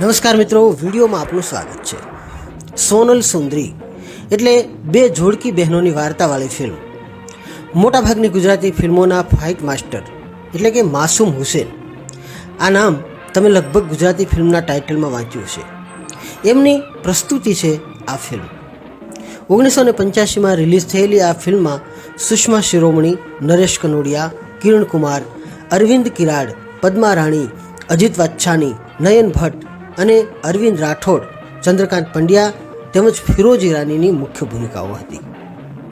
નમસ્કાર મિત્રો, વિડીયોમાં આપનું સ્વાગત છે. સોનલ સુંદરી એટલે બે જોડકી બહેનોની વાર્તાવાળી ફિલ્મ મોટાભાગની ગુજરાતી ફિલ્મોના ફાઇટ માસ્ટર એટલે કે માસૂમ હુસેન. આ નામ તમે લગભગ ગુજરાતી ફિલ્મના ટાઇટલમાં વાંચ્યું છે એમની પ્રસ્તુતિ છે આ ફિલ્મ ઓગણીસો ને પંચ્યાસીમાં રિલીઝ થયેલી આ ફિલ્મમાં સુષ્મા શિરોમણી, નરેશ કનોડિયા કિરણ કુમાર અરવિંદ કિરાડ પદ્મા રાણી અજીત વાચ્છાની નયન ભટ્ટ અને અરવિંદ રાઠોડ, ચંદ્રકાંત પંડ્યા તેમજ ફિરોજ ઈરાનીની મુખ્ય ભૂમિકાઓ હતી.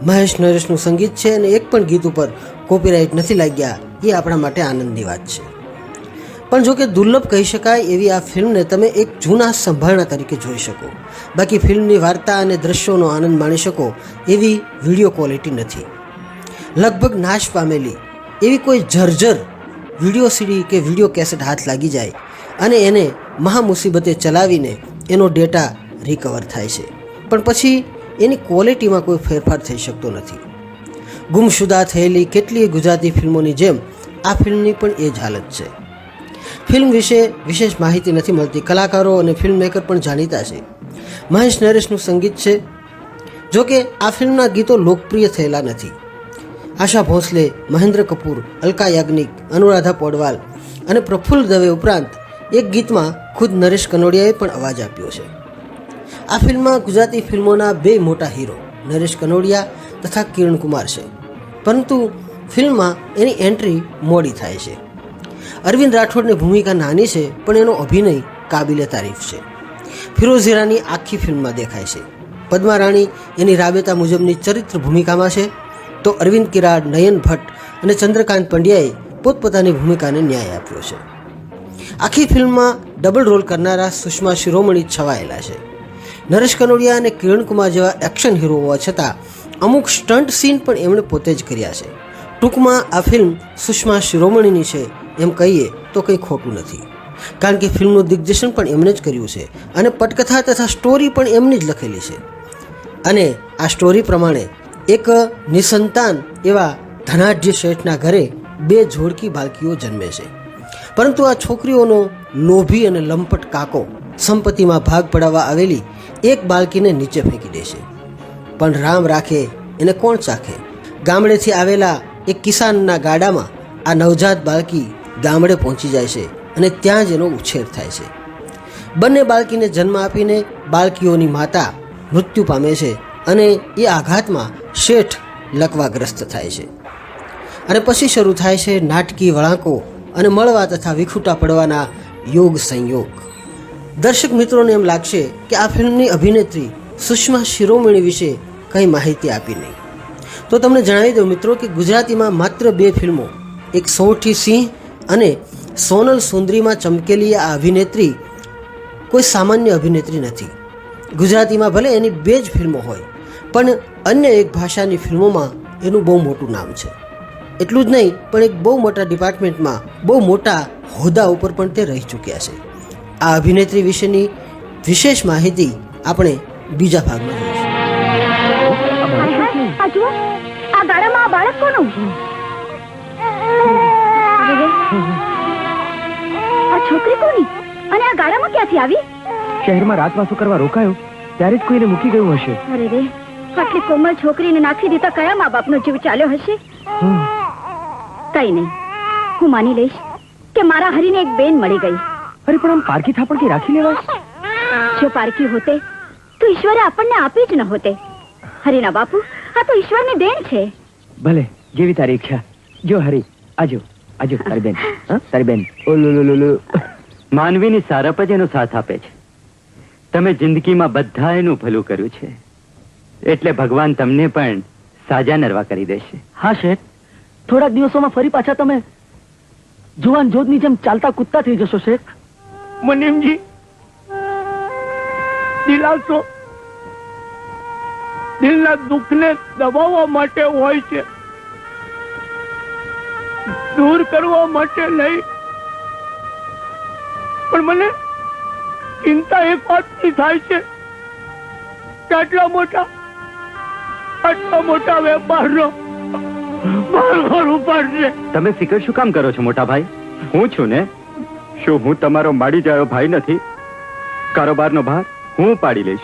મહેશ નરેશનું સંગીત છે અને એક પણ ગીત ઉપર કોપીરાઇટ નથી લાગ્યા એ આપણા માટે આનંદની વાત છે. પણ જો કે દુર્લભ કહી શકાય એવી આ ફિલ્મને તમે એક જૂના સંભારણા તરીકે જોઈ શકો. બાકી ફિલ્મની વાર્તા અને દ્રશ્યોનો આનંદ માણી શકો એવી વીડિયો ક્વોલિટી નથી. લગભગ નાશ પામેલી એવી કોઈ જર્જર વીડિયો સીડી કે વીડિયો કેસેટ હાથ લાગી જાય અને એને મહા મુસીબતે ચલાવીને એનો ડેટા રિકવર થાય છે. પણ પછી એની ક્વોલિટીમાં કોઈ ફેરફાર થઈ શકતો નથી. ગુમશુદા થયેલી કેટલીય ગુજરાતી ફિલ્મોની જેમ આ ફિલ્મની પણ એ જ હાલત છે. ફિલ્મ વિશે વિશેષ માહિતી નથી મળતી. કલાકારો અને ફિલ્મ મેકર પણ જાણીતા છે. મહેશ નરેશનું સંગીત છે. જો કે આ ફિલ્મના ગીતો લોકપ્રિય થયેલા નથી. આશા ભોંસલે, મહેન્દ્ર કપૂર, અલકા યાજ્ઞિક, અનુરાધા પોડવાલ અને પ્રફુલ્લ દવે ઉપરાંત એક ગીતમાં ખુદ નરેશ કનોડિયાએ પણ અવાજ આપ્યો છે. આ ફિલ્મમાં ગુજરાતી ફિલ્મોના બે મોટા હીરો નરેશ કનોડિયા તથા કિરણ કુમાર છે. પરંતુ ફિલ્મમાં એની એન્ટ્રી મોડી થાય છે. અરવિંદ રાઠોડની ભૂમિકા નાની છે, પણ એનો અભિનય કાબિલે તારીફ છે. ફિરોઝ હીરાની આખી ફિલ્મમાં દેખાય છે. પદ્મા રાણી એની રાબેતા મુજબની ચરિત્ર ભૂમિકામાં છે. તો અરવિંદ કિરાડ નયન ભટ્ટ અને ચંદ્રકાંત પંડ્યાએ પોતપોતાની ભૂમિકાને ન્યાય આપ્યો છે. આખી ફિલ્મમાં ડબલ રોલ કરનારા સુષ્મા શિરોમણી છવાયેલા છે. નરેશ કનોડિયા અને કિરણ કુમાર જેવા એક્શન હીરો હોવા છતાં, અમુક સ્ટન્ટ સીન પણ એમણે પોતે જ કર્યા છે. ટૂંકમાં આ ફિલ્મ સુષ્મા શિરોમણીની છે એમ કહીએ તો કંઈ ખોટું નથી. કારણ કે ફિલ્મનું દિગ્દર્શન પણ એમણે જ કર્યું છે અને પટકથા તથા સ્ટોરી પણ એમની જ લખેલી છે. અને આ સ્ટોરી પ્રમાણે એક નિસંતાન એવા ધનાઢ્ય શેઠના ઘરે બે જોડકી બાળકીઓ જન્મે છે. પરંતુ આ છોકરીઓનો લોભી અને લંપટ કાકો સંપત્તિમાં ભાગ પડાવવા આવેલી એક બાળકીને નીચે ફેંકી દે છે. પણ રામ રાખે, એને કોણ ચાખે? ગામડેથી આવેલા એક કિસાનના ગાડામાં આ નવજાત બાળકી ગામડે પહોંચી જાય છે અને ત્યાં જ એનો ઉછેર થાય છે. બંને બાળકીને જન્મ આપીને બાળકીઓની માતા મૃત્યુ પામે છે અને એ આઘાતમાં શેઠ લકવાગ્રસ્ત થાય છે. અને પછી શરૂ થાય છે નાટકી વળાંકો અને મળવા તથા વિખૂટા પડવાના યોગ સંયોગ. દર્શક મિત્રોને એમ લાગશે કે આ ફિલ્મની અભિનેત્રી સુષ્મા શિરોમણી વિશે કંઈ માહિતી આપી નહીં. તો તમને જણાવી દઉં મિત્રો કે ગુજરાતીમાં માત્ર બે ફિલ્મો, એક સૌઠી સિંહ અને સોનલ સુંદરીમાં ચમકેલી આ અભિનેત્રી કોઈ સામાન્ય અભિનેત્રી નથી. ગુજરાતીમાં ભલે એની બે જ ફિલ્મો હોય, પણ અન્ય એક ભાષાની ફિલ્મોમાં એનું બહુ મોટું નામ છે. એટલું જ નહીં પણ એક બહુ મોટા ડિપાર્ટમેન્ટમાં બહુ મોટા હોદ્દા ઉપર પણ તે રહી ચૂક્યા છે. આ અભિનેત્રી વિશેની વિશેષ માહિતી આપણે બીજા ભાગમાં જોઈશું. આ જુઓ આ બાળક કોનું? આ છોકરી કોની? અને આ ગાડામાં ક્યાંથી આવી? શહેરમાં રાતવાસો કરવા રોકાયો ત્યારે જ કોઈને મૂકી ગયું હશે. અરે રે આટલી કોમળ છોકરીને નાખી દીધા કયા મા બાપનો જીવ ચાલ્યો હશે? હમ. કઈ નહીં. હું માની લઈશ કે મારા હરીને એક બેન મળી ગઈ. અરે પણ આમ પારકી થાપણથી રાખી લેવાય? જો પારકી હોતે તો ઈશ્વરે આપણને આપી જ ન હોતે. હરીના બાપુ આ તો ઈશ્વરની દેણ છે. ભલે જેવી તારી ઈચ્છા. જો હરી આજો આજો તારી બેન. તારી બેન. ઓલુલુલુલુ માનવીની સારપ જ એનો સાથ આપે છે. તમે જિંદગીમાં બધા એનું ભલું કર્યું છે. એટલે ભગવાન તમને પણ સાજા નરવા કરી દેશે. હા શેઠ. થોડાક દિવસોમાં ફરી પાછા તમે જુવાન જોધની જેમ ચાલતા કૂદતા થઈ જશો, શેખ. મનીમજી, દિલાસો. દિલના દુઃખને દબાવવા માટે હોય છે. દૂર કરવા માટે નહીં. પણ મને ચિંતા એક વાતની થાય છે કે આટલા મોટા આટલા મોટા વેપારનો ઉપાડશે તમે ફિકર શું કામ કરો છો મોટા ભાઈ હું છું ને? શું હું તમારો માડી જાયો ભાઈ નથી? કારોબારનો ભાર હું પાડી લઈશ.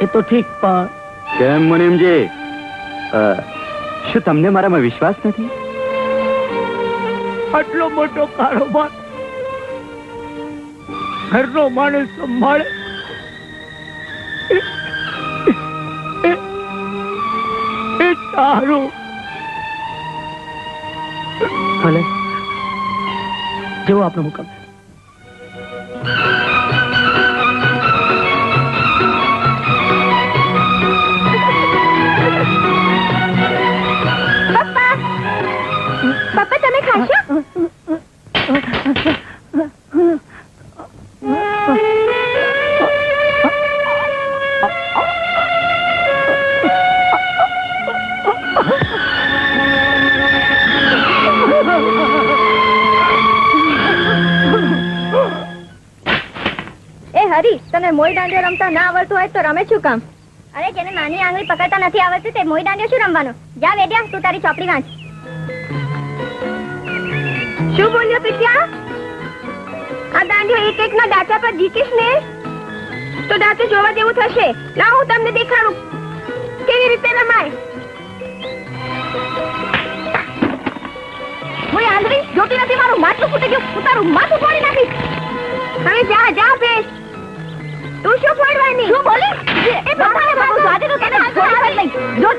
એ તો ઠીક પણ કેમ મુનિમજી? શું તમને મારામાં વિશ્વાસ નથી? આટલો મોટો કારોબાર ઘરનો માણસ સંભાળે. એ- તારું ભલે જેવો આપનો હુકમ એ તમે મોઈ દાંડિયો રમતા ના આવડતું હોય તો રમે શું કામ? અરે, જેને નાની આંગળી પકડતા નથી આવડતું તે મોઈ દાંડિયો શું રમવાનો? જા વેડિયા, તું તારી ચોપડી વાંચ. શું બોલ્યો પિત્યા આ દાંડિયો એક એક ના દાંતા પર જીતીશ ને? તો દાંતે જોવા જેવું થશે. ના હું તમને દેખાડું. કેવી રીતે રમાય? મોઈ આંગળી જોતી નથી, મારું માથું ફૂટી ગયું. તારું માથું ફોડી નાખી. હવે જા જા બેસ તું શું ફોડવાની શું બોલી એ બાપા બાબુ આજે તો તને થોડી વાર લઈ જો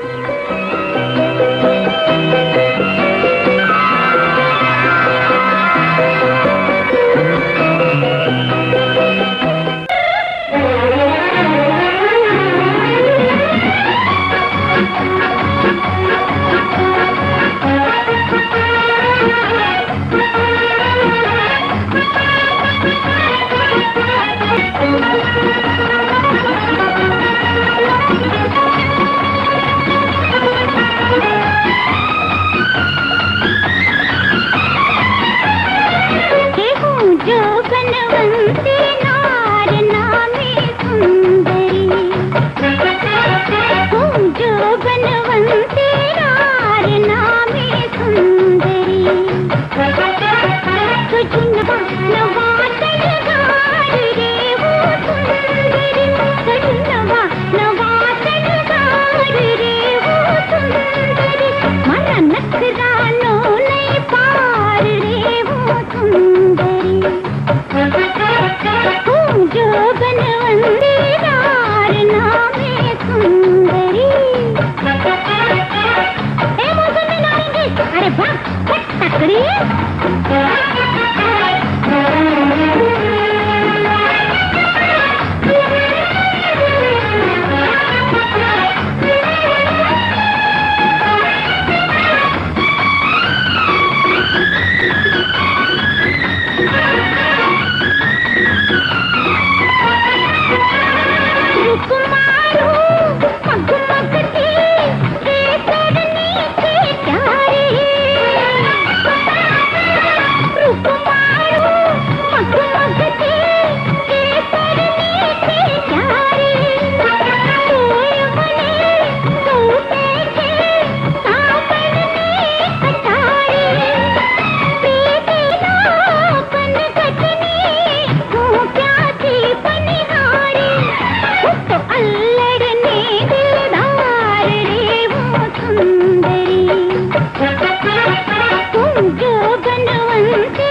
Thank you.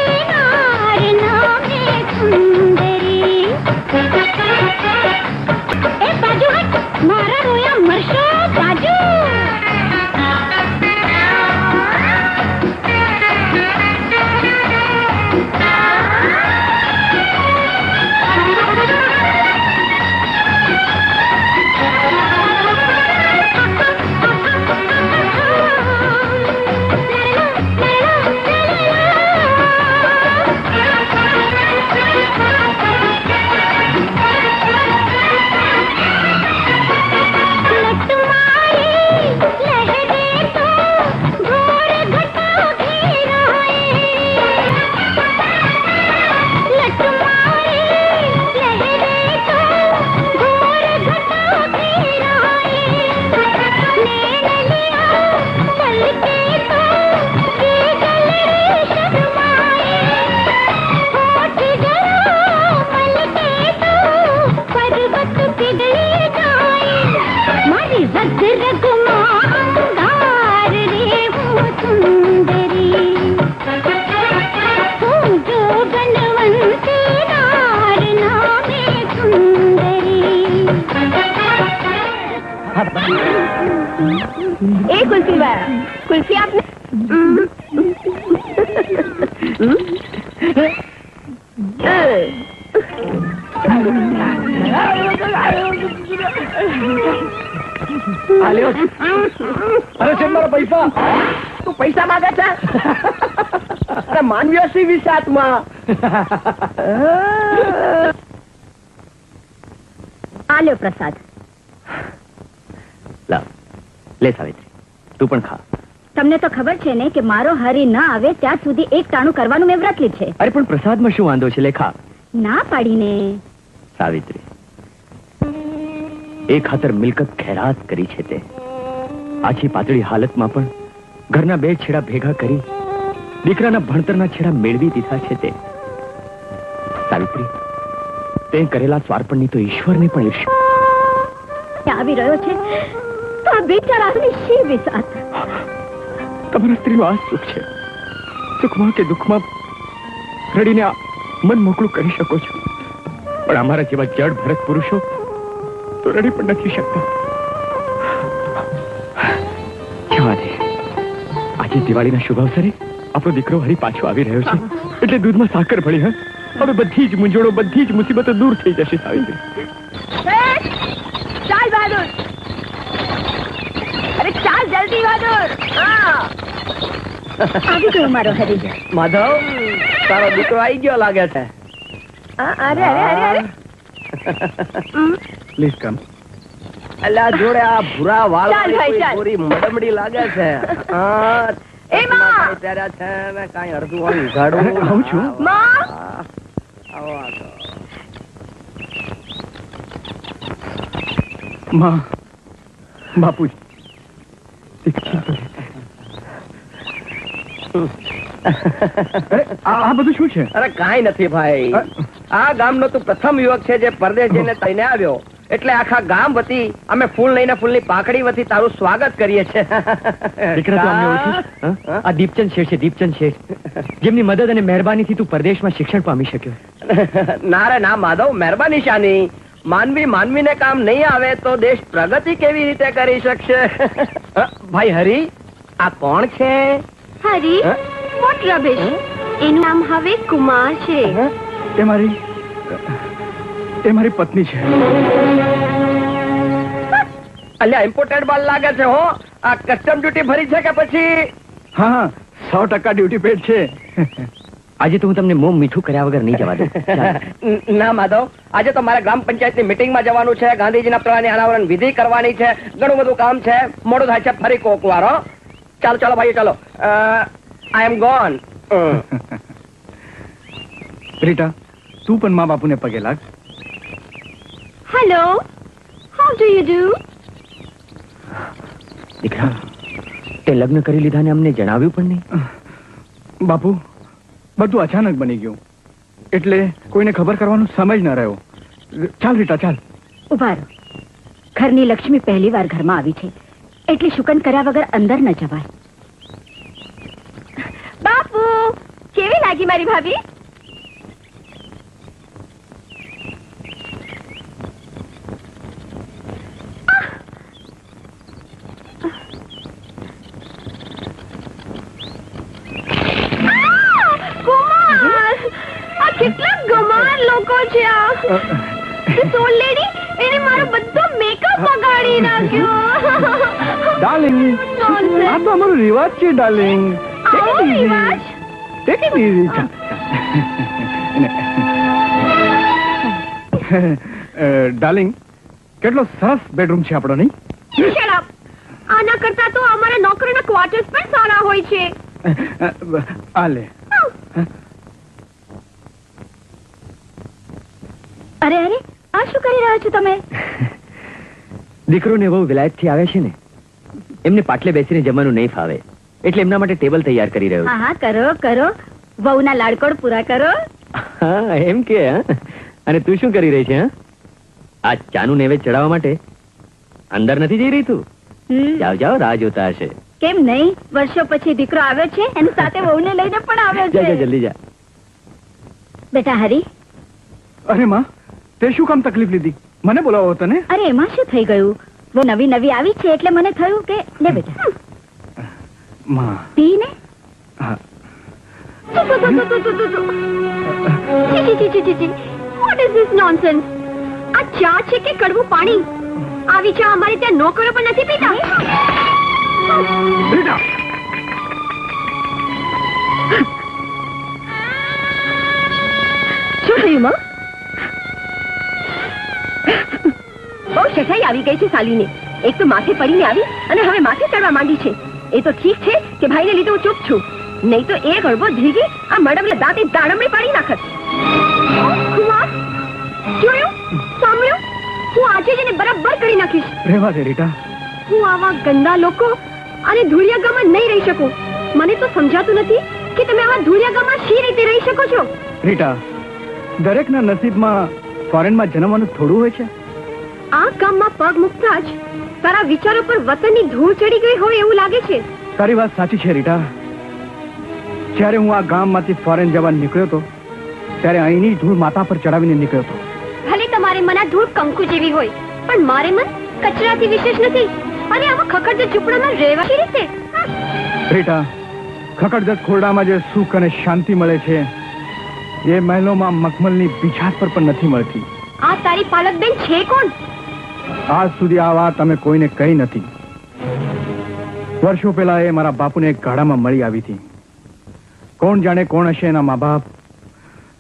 આલ્યો. અરે છે મારા પૈસા. તું પૈસા માંગે છે? અરે માનવીય સી વિશે આત્મા? આલ્યો પ્રસાદ. લાવ લે સાવિત્રી તું પણ ખા. તમને તો ખબર છે ને કે મારો હરી ના આવે ત્યાં સુધી એક ટાણું કરવાનું મેં વ્રત લીધ છે. અરે પણ પ્રસાદમાં શું વાંધો છે લેખા? ના પાડીને. સાવિત્રી એ ખાતર મિલકત ખેરાત કરી છે તે. આછી પાતળી હાલતમાં પણ ઘરના બે છેડા ભેગા કરી દીકરાના ભણતરના છેડા મેળવી દીધા છે તે. સાવિત્રી તે કરેલા સ્વાર્પણની તો ઈશ્વરને પણ ઈર્ષ્યા આવી રહ્યો છે. તો આ બિચારાની શી વિસાત? તમારા સ્ત્રીનું આ સુખ છે. સુખમાં કે દુઃખમાં રડીને મન મોકળું કરી શકો છો. પણ અમારા જેવા જડ ભરત પુરુષો તો રડી પણ નથી શકતા. આજે દિવાળીના શુભ અવસરે આપણો દીકરો હરી પાછો આવી રહ્યો છે. એટલે દૂધમાં સાકર ભળી, હા? હવે બધી જ મૂંઝવણો, બધી જ મુસીબતો દૂર થઈ જશે, સાવિત્રી. ચાલ જલ્દી બહાદુર. આવી ગયો મારો હરી માધવ તારો દીકરો આવી ગયો લાગે છે આ, અરે અરે અરે અરે પ્લીઝ કમ અલ્યા જોડે આ ભૂરા વાળ પૂરી મડમડી લાગે છે હા, એ માં! તારા છે ને કાઈ અડધું હોય ઉઘાડું. હું છું. માં. આવો, આવો. માં બાપુજી આ બધું શું છે? અરે કાંઈ નથી ભાઈ. આ ગામનો તું પ્રથમ યુવક છે જે પરદેશ જઈને થઈને આવ્યો. એટલે આખા ગામ વતી અમે ફૂલ લઈને ફૂલની પાકડી વતી તારું સ્વાગત કરીએ છીએ. દીકરા તું અમને ઓળખીશ? હા? આ દીપચંદ શેઠ છે દીપચંદ શેઠ. જેમની મદદ અને મહેરબાનીથી તું પરદેશમાં શિક્ષણ પામી શક્યો. ના રે ના માધવ મહેરબાની શાની. માનવી માનવીને કામ નહીં આવે તો દેશ પ્રગતિ કેવી રીતે કરી શકશે? ભાઈ હરી આ કોણ છે? હરી વોટ રબિશ એનું નામ હવે કુમાર છે. એ મારી એ મારી પત્ની છે. અલ્યા ઇમ્પોર્ટેડ માલ લાગે છે હો. આ કસ્ટમ ડ્યુટી ભરી છે કે પછી? હા હા સો ટકા ડ્યુટી પેડ છે. આજે તો હું તમને મોં મીઠું કર્યા વગર નહીં જવા દઉં. ન- માધવ. આજે તો મારે ગ્રામ પંચાયતની મીટિંગમાં જવાનું છે. ગાંધીજીના પ્રવાહની અનાવરણ વિધિ કરવાની છે. ઘણું બધું કામ છે. મોડું થાય છે ફરી કોક વાર હો ચાલો ચાલો ભાઈ ચાલો. આઈ એમ ગોન રીટા તું પણ મા બાપુને પગે લાગ. Hello how do you do દીકરા તે લગ્ન કરી લીધા ને અમને જણાવ્યું પણ નહીં. બાપુ બધું અચાનક બની ગયું. એટલે કોઈને ખબર કરવાનો સમય જ ન રહ્યો. ચાલ રીટા ચાલ. ઊભા રહો. ઘરની લક્ષ્મી પહેલી વાર ઘરમાં આવી છે. એટલે શુકન કર્યા વગર અંદર ન જવાય. બાપુ કેવી લાગી મારી ભાભી? કેટલા ગમાર લોકો છે આ. સોલ લેડી એને મારો બધો બગાડી નાખ્યો. ડાર્લિંગ આ તો અમારો રિવાજ છે ડાર્લિંગ આવો રિવાજ. ટેક ઇટ ઇઝી ડાર્લિંગ કેટલો સરસ બેડરૂમ છે આપણો નહીં? up. આના કરતા તો અમારા નોકરીના ક્વાર્ટર્સ પણ સારા હોય છે. આલે અરે અરે આ શું કરી રહ્યા છો તમે? દીકરો ને બહુ વિલાયત આવે છે ને એમને પાટલે બેસીને જમવાનું નહીં ફાવે. એટલે એમના માટે ટેબલ તૈયાર કરી રહ્યો હા હા કરો કરો. વહુના લાડકોડ પૂરા કરો. હા એમ કે અને તું શું કરી રહી છે આ ચાનું નેવે ચડાવવા માટે અંદર નથી જઈ રહી તું? જાવ જાઓ જાઓ રાહ જોતા હશે. કેમ નહીં? વર્ષો પછી દીકરો આવ્યો છે એની સાથે વહુને લઈને પણ આવ્યો છે. જલ્દી જા. બેટા હરી. અરે માં તે શું કામ તકલીફ લીધી? મને બોલાવો તને? અરે એમાં શું થઈ ગયું? વો નવી નવી આવી છે એટલે મને થયું કે લે બેટા. માં. પી ને. હા. વોટ ઇઝ ધીસ નોનસેન્સ આ ચા છે કે કડવું પાણી? આવી ચા અમારે ત્યાં નોકરો પણ નથી પીતા? આવી ગઈ છે સાલીને એક તો માથે પડીને આવી અને હવે માથે ચડવા માંડી છે. એ તો ઠીક છે કે ભાઈને લીધે હું ચૂપ છું. નહીં તો એ ગળબો ધીગી આ મડમને દાંતે દાડમડી પાડી નાખત. કુમાર જોયું? સાંભળ્યું? હું આજે જ એને બરાબર કરી નાખીશ. રહેવા દે રીટા. હું આવા ગંદા લોકો અને ધૂળિયા ગામમાં નહીં રહી શકું. મને તો સમજાતું નથી કે તમે આવા ધૂળિયા ગામમાં શી રીતે રહી શકો છો. રીટા દરેકના નસીબમાં ફોરેનમાં જન્મવાનું થોડું હોય છે? આ કામમાં પગ મૂકતા જ તારા વિચારો પર વતનની ધૂળ ચડી ગઈ હોય એવું લાગે છે? તારી વાત સાચી છે રીટા. જ્યારે હું આ ગામમાંથી ફોરેન જવા નીકળ્યો હતો ત્યારે અહીંની ધૂળ માથા પર ચડાવીને નીકળ્યો હતો. ભલે તમારે મન ધૂળ કંકુ જેવી હોય પણ મારે મન કચરાથી વિશેષ નથી. અને આવા ખખડજત ઝૂંપડામાં રહેવા કેવી રીતે? રીટા ખખડજત ખોરડામાં જે સુખ અને શાંતિ મળે છે એ મહેલોમાં મખમલની પીછાત પર પણ નથી મળતી. આ તારી પાલક બેન છે કોણ? આજ સુધી આ વાત અમે કોઈને કહી નથી. વર્ષો પહેલા એ મારા બાપુને એક ગાડામાં મળી આવી હતી. કોણ જાણે કોણ હશે એના મા બાપ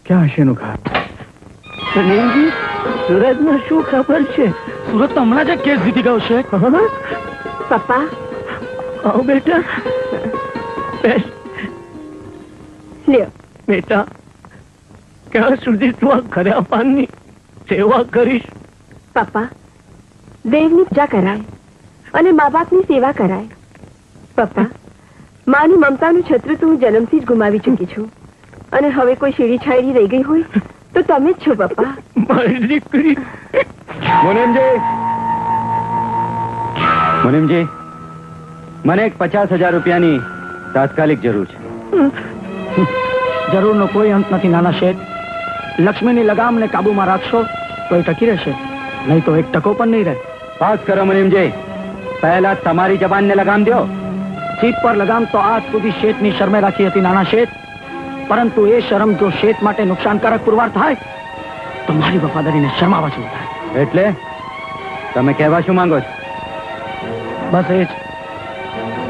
ક્યાં હશે એનું ઘર? સલીમજી સુરતમાં શું ખબર છે? સુરત હમણાં જ કેસ જીતી ગયો છે. પપ્પા? આવો બેટા. લ્યો. બેટા ક્યાં સુધી તું આ ખરા પાનની સેવા કરીશ? પપ્પા દેવની પૂજા કરાય અને મા બાપની સેવા કરાય. પપ્પા માની મમતાનું છત્ર તો હું જન્મથી જ ગુમાવી ચૂકી છું. અને હવે કોઈ શીડી છાયડી રહી ગઈ હોય તો તમે જ છો પપ્પા. મારી દીકરી. મુનિમજી. મુનિમજી મને એક પચાસ હજાર રૂપિયાની તાત્કાલિક જરૂર છે. જરૂરનો કોઈ અંત નથી નાના શેઠ. લક્ષ્મીની લગામને કાબુમાં રાખશો તો એ ટકી રહેશે નહીં તો એક ટકો પણ નહીં રહે. પાસ કરો મુનિમજી પહેલા તમારી જબાનને લગામ દો જીભ પર લગામ તો આજ સુધી શેઠની શરમે રાખી હતી નાના શેઠ પરંતુ એ શરમ જો શેઠ માટે નુકસાનકારક પુરવાર થાય તો મારી વફાદારીને શરમાવા જેવું થાય. એટલે? તમે કહેવા શું માંગો છો? બસ એ જ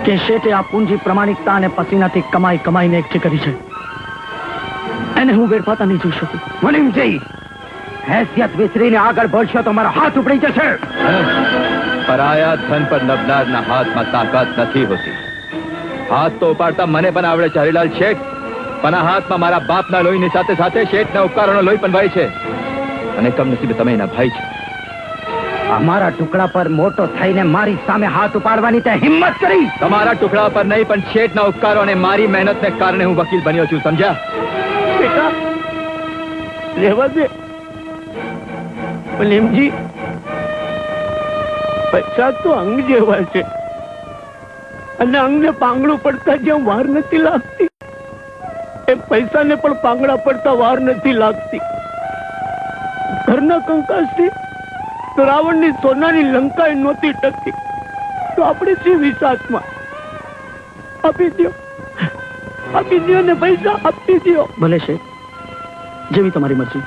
કે શેઠે આ પૂંજી પ્રમાણિકતા અને પસીનાથી કમાઈ કમાઈને એકઠી કરી છે. એને હું વેડફાતા નહીં જોઈ શકું. મુનિમજી હેસિયત વિસરીને આગળ બોલશો તો મારો હાથ ઉપડી જશે. પરાયા ધન પર નબનારના હાથમાં તાકાત નથી હોતી. હાથ તો ઉપાડતા મને પણ આવડે છે હરિલાલ શેઠ. પણ આ હાથમાં મારા બાપના લોહીની સાથે સાથે શેઠના ઉપકારોનો લોહી પણ ભાઈ છે. અને કમનસીબે તમે એના ભાઈ છે. અમારા ટુકડા પર મોટો થઈને મારી સામે હાથ ઉપાડવાની તે હિંમત કરી. તમારા ટુકડા પર નહીં પણ શેઠના ઉપકારો અને મારી મહેનતને કારણે હું વકીલ બન્યો છું સમજ્યા? બેટા રહેવા દે પ્રેમજી પૈસા તો અંગ જેવા છે. અને અંગને પાંગડું પડતા જ્યાં વાર નથી લાગતી. એ પૈસાને પણ પાંગડા પડતા વાર નથી લાગતી. ઘરના કંકાસથી રાવણની સોનાની લંકા એ નહોતી ટકતી તો આપણે શી વિશ્વાસમાં આપી દો આપી દો ને પૈસા આપી દો ભલે શેઠ, જેવી તમારી મરજી.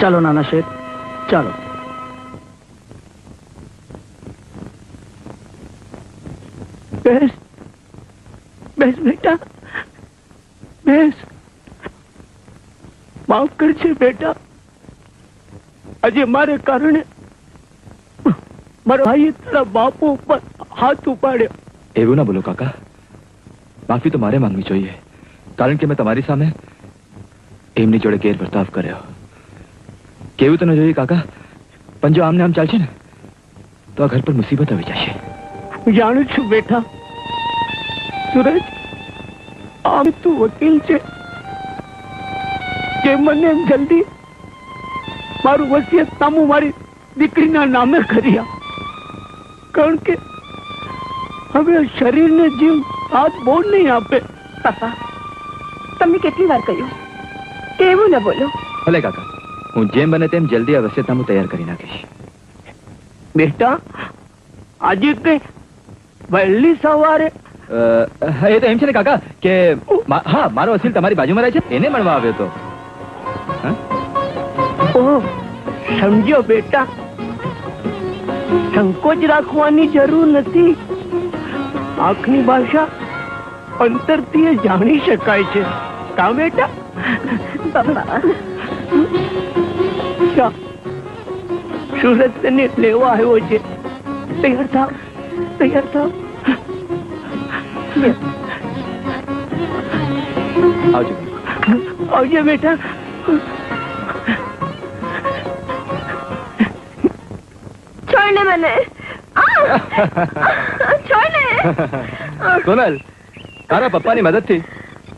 ચાલો નાના શેઠ ચાલો. બેસ. બેસ બેટા. બેસ. માફ કરજે બેટા. આજે મારે કારણે મારો ભાઈએ તારા બાપુ ઉપર હાથ ઉપાડ્યો. એવું ના બોલો કાકા. માફી તો મારે માંગવી જોઈએ. કારણ કે મેં તમારી સામે એમની જોડે ગેરવર્તાવ કર્યો. કેવું તને ન જોઈએ કાકા પણ જો આમને આમ ચાલશે ને તો આ ઘર પર મુસીબત આવી જશે. હું જાણું છું બેટા. સુરજ આમ તું વકીલ છે કે મને એમ જલ્દી મારું વસિયતનામું મારી દીકરીના નામે કર્યા. કારણ કે હવે શરીરને જીવ હાથ બહુ નહીં આપે. પપ્પા તમે કેટલી વાર કહ્યું? કે એવું ન બોલો? ભલે કાકા હું જેમ બને તેમ જલ્દી આ વસિયતનામું તૈયાર કરી નાખીશ. બેટા આજે કે વહેલી સવારે? એ તો એમ છે ને કાકા કે હા મારો અસીલ તમારી બાજુમાં રહે છે એને મળવા આવ્યો તો. ઓહ સમજ્યો બેટા. સંકોચ રાખવાની જરૂર નથી. આંખની ભાષા અંતરથી જાણી શકાય છે. કા બેટા? પપ્પા જા. સુરત તને લેવા આવ્યો છે. તૈયાર થાવ તૈયાર થાવ. આવજો. આવજો બેટા. છોડને મને. ને. સોનલ તારા પપ્પાની મદદથી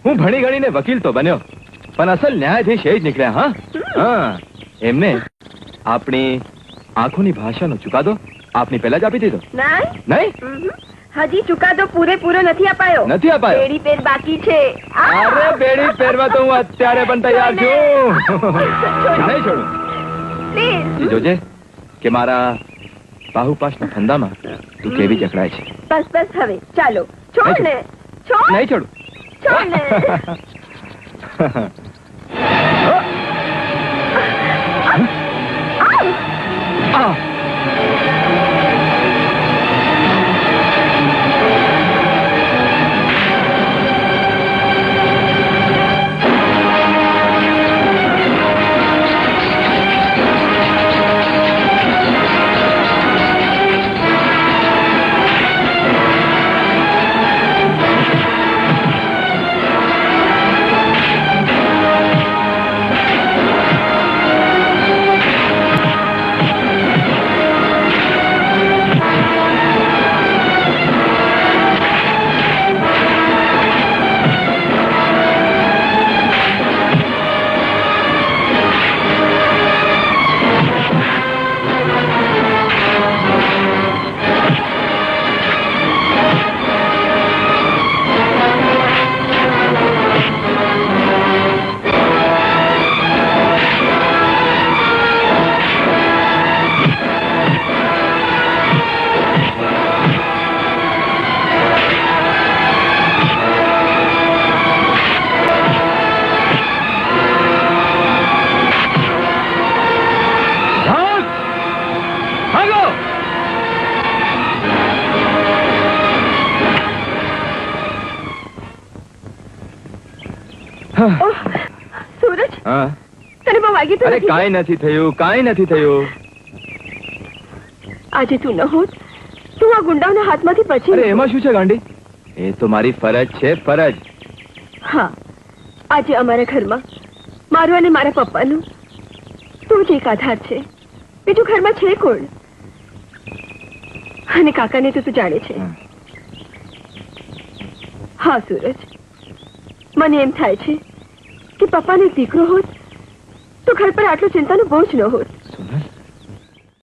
હું ભણી ગણીને વકીલ તો બન્યો. પણ અસલ ન્યાયાધીશ એ જ નીકળ્યા હા? હા. એમને આપણી આંખોની ભાષાનો ચુકાદો આપની પહેલા જ આપી દીધો. નહીં? નહીં? હજી ચુકાદો પૂરેપૂરો નથી અપાયો. નથી અપાયો? બેડી પેર બાકી છે. અરે બેડી પહેરવા તો હું અત્યારે પણ તૈયાર છું. નહીં છોડું. પ્લીઝ. જોજે કે મારા બાહુપાસના ફંદામાં તું કેવી જકડાય છે. બસ બસ હવે. ચાલો. છોડ. ને. છોડ નહીં છોડું. છોડ ને. આ! સૂરજ હા. તને બહુ વાગી તો અરે કાંઈ નથી થયું કાંઈ નથી થયું. આજે તું ન હોત તું આ ગુંડાઓના હાથમાંથી બચી અરે એમાં શું છે ગાંડી? એ તો મારી ફરજ છે ફરજ. હા આજે અમારા ઘરમાં મારું અને મારા પપ્પાનું તું જ એક આધાર છે. બીજું ઘરમાં છે કોણ? અને કાકાને તો તું જાણે છે. હા સૂરજ. મને એમ થાય છે કે પપ્પાનો દીકરો હોત તો ઘર પર આટલું ચિંતાનું બોજ ન હોત.